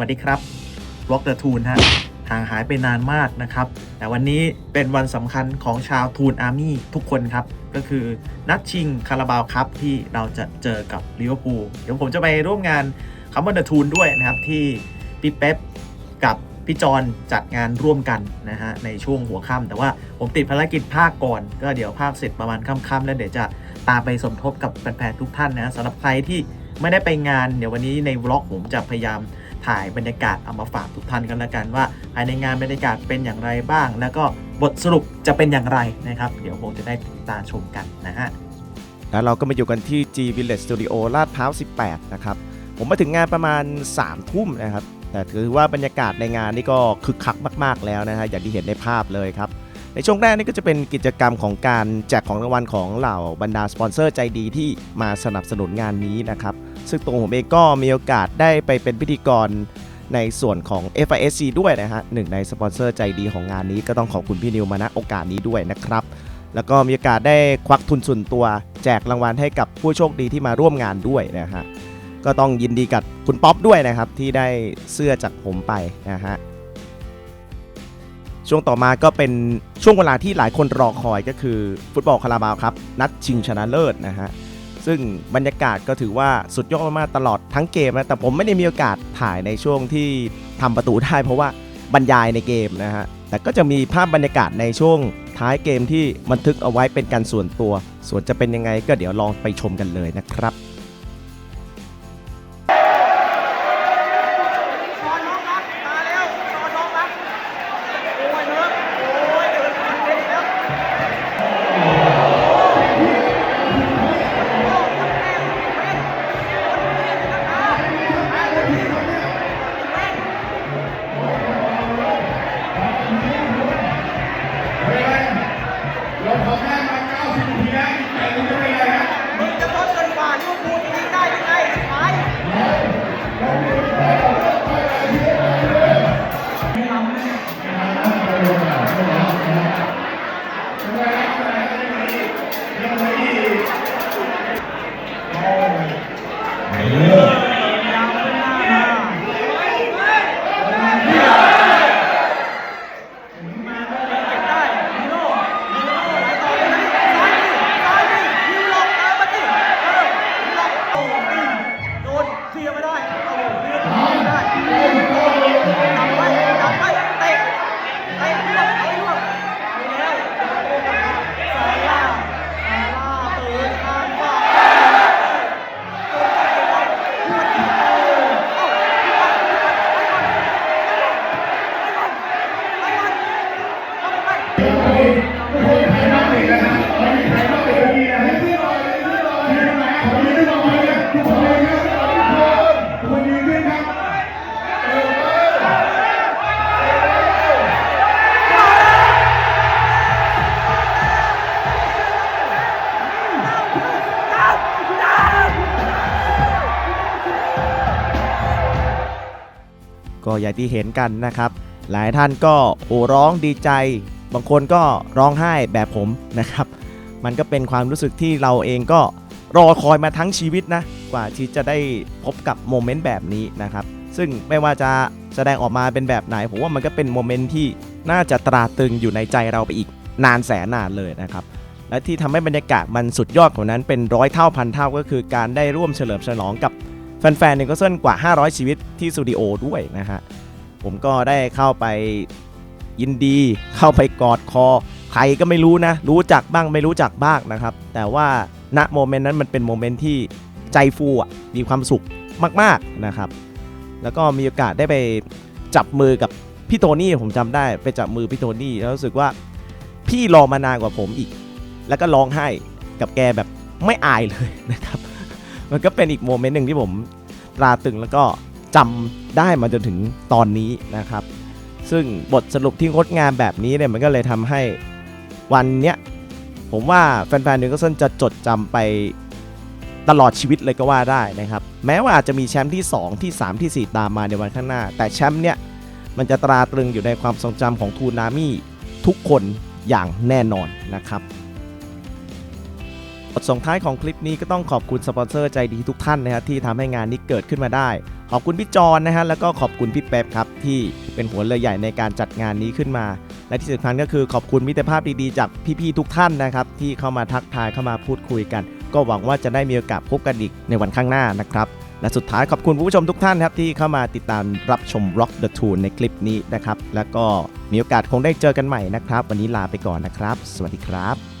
วัสดีครับ Rock the Toon ฮะห่างหายไปนานมากนะครับ แต่วันนี้เป็นวันสำคัญของชาวทูนอาร์มี่ทุกคนครับ ก็คือนัดชิงคาราบาวครับที่เราจะเจอกับลิเวอร์พูลเดี๋ยวผมจะไปร่วมงานค o ม m น the Toon ด้วยนะครับที่พี่เป๊ปกับพี่จอนจัดงานร่วมกันนะฮะในช่วงหัวค่ำแต่ว่าผมติดภารกิจภาคก่อน ก็เดี๋ยวภาคเสร็จประมาณค่ำๆแล้วเดี๋ยวจะตามไปสมทบกับแฟนๆทุกท่านนะสำหรับใครที่ไม่ได้ไปงานเดี๋ยววันนี้ในวล็อกผมจะพยายาม ถ่ายบรรยากาศเอามาฝากทุกท่านกันละกันว่าภายในงานบรรยากาศเป็นอย่างไรบ้าง แล้วก็บทสรุปจะเป็นอย่างไรนะครับ เดี๋ยวผมจะได้ติดตามชมกันนะฮะแล้วเราก็มาอยู่กันที่ G Village Studio ลาดพร้าว 18 นะครับ ผมมาถึงงานประมาณ 3 ทุ่มนะครับ แต่ถือว่าบรรยากาศในงานนี่ก็คึกคักมาก ๆ แล้วนะฮะ อย่างที่เห็นในภาพเลยครับ ในช่วงแรกนี่ก็จะเป็นกิจกรรมของการแจกของรางวัลของเหล่าบรรดาสปอนเซอร์ใจดีที่มาสนับสนุนงานนี้นะครับ ซึ่งตัวผมเองก็มีโอกาสได้ไปเป็นพิธีกรในส่วนของ FISC ด้วยนะฮะหนึ่งในสปอนเซอร์ใจดีของงานนี้ก็ต้องขอบคุณพี่นิวมาณโอกาสนี้ด้วยนะครับ แล้วก็มีโอกาสได้ควักทุนส่วนตัว แจกรางวัลให้กับผู้โชคดีที่มาร่วมงานด้วยนะฮะก็ต้องยินดีกับคุณป๊อปด้วยนะครับที่ได้เสื้อจากผมไปนะฮะ ช่วงต่อมาก็เป็นช่วงเวลาที่หลายคนรอคอยก็คือฟุตบอลคาราบาวครับ นัดชิงชนะเลิศนะฮะ ซึ่งบรรยากาศก็ถือว่าสุดยอดมากๆตลอดทั้งเกมนะ แต่ผมไม่ได้มีโอกาสถ่ายในช่วงที่ทำประตูได้เพราะว่าบรรยายในเกมนะฮะ แต่ก็จะมีภาพบรรยากาศในช่วงท้ายเกมที่บันทึกเอาไว้เป็นการส่วนตัว ส่วนจะเป็นยังไงก็เดี๋ยวลองไปชมกันเลยนะครับ ก็อย่างที่เห็นกันนะครับ หลายท่านก็โอ้ร้องดีใจ บางคนก็ร้องไห้แบบผมนะครับ มันก็เป็นความรู้สึกที่เราเองก็รอคอยมาทั้งชีวิตนะกว่าที่จะได้พบกับโมเมนต์แบบนี้นะครับ ซึ่งไม่ว่าจะแสดงออกมาเป็นแบบไหนผมว่ามันก็เป็นโมเมนต์ที่น่าจะตราตรึงอยู่ในใจเราไปอีกนานแสนนานเลยนะครับ และที่ทำให้บรรยากาศมันสุดยอดกว่านั้นเป็นร้อยเท่าพันเท่าก็คือการได้ร่วมเฉลิมฉลองกับ แฟนๆนิวคาสเซิลกว่า 500 ชีวิตที่สตูดิโอด้วยนะฮะ ผมก็ได้เข้าไปยินดีเข้าไปกอดคอ ใครก็ไม่รู้นะ รู้จักบ้างไม่รู้จักบ้างนะครับ แต่ว่าณโมเมนต์นั้นมันเป็นโมเมนต์ที่ใจฟูอะมีความสุขมากๆนะครับ แล้วก็มีโอกาสได้ไปจับมือกับพี่โทนี่ผมจำได้ไปจับมือพี่โทนี่แล้วรู้สึกว่าพี่รอมานานกว่าผมอีก แล้วก็ร้องไห้กับแกแบบไม่อายเลยนะครับ มันก็เป็นอีกโมเมนต์หนึ่งที่ผมตราตรึงแล้วก็จำได้มาจนถึงตอนนี้นะครับ ซึ่งบทสรุปที่งดงามแบบนี้เนี่ยมันก็เลยทำให้วันเนี้ยผมว่าแฟนๆนิวคาสเซิลจะจดจำไปตลอดชีวิตเลยก็ว่าได้นะครับ แม้ว่าอาจจะมีแชมป์ที่ 2 ที่ 3 ที่ 4 ตามมาในวันข้างหน้า แต่แชมป์เนี่ยมันจะตราตรึงอยู่ในความทรงจำของทูนามี่ทุกคนอย่างแน่นอนนะครับ ทส่งท้ายของคลิปนี้ก็ต้องขอบคุณสปอนเซอร์ใจดีทุกท่านนะครับที่ทำให้งานนี้เกิดขึ้นมาได้ ขอบคุณพี่จอนนะฮะแล้วก็ขอบคุณพี่เป๊ปครับที่เป็นหัวเรือใหญ่ในการจัดงานนี้ขึ้นมา และที่สำคัญก็คือขอบคุณมิตรภาพดีๆจากพี่ๆทุกท่านนะครับที่เข้ามาทักทายเข้ามาพูดคุยกัน ก็หวังว่าจะได้มีโอกาสพบกันอีกในวันข้างหน้านะครับและสุดท้ายขอบคุณผู้ชมทุกท่านครับที่เข้ามาติดตามรับชม Rock the Toon ในคลิปนี้นะครับ แล้วก็มีโอกาสคงได้เจอกันใหม่นะครับ วันนี้ลาไปก่อนนะครับ สวัสดีครับ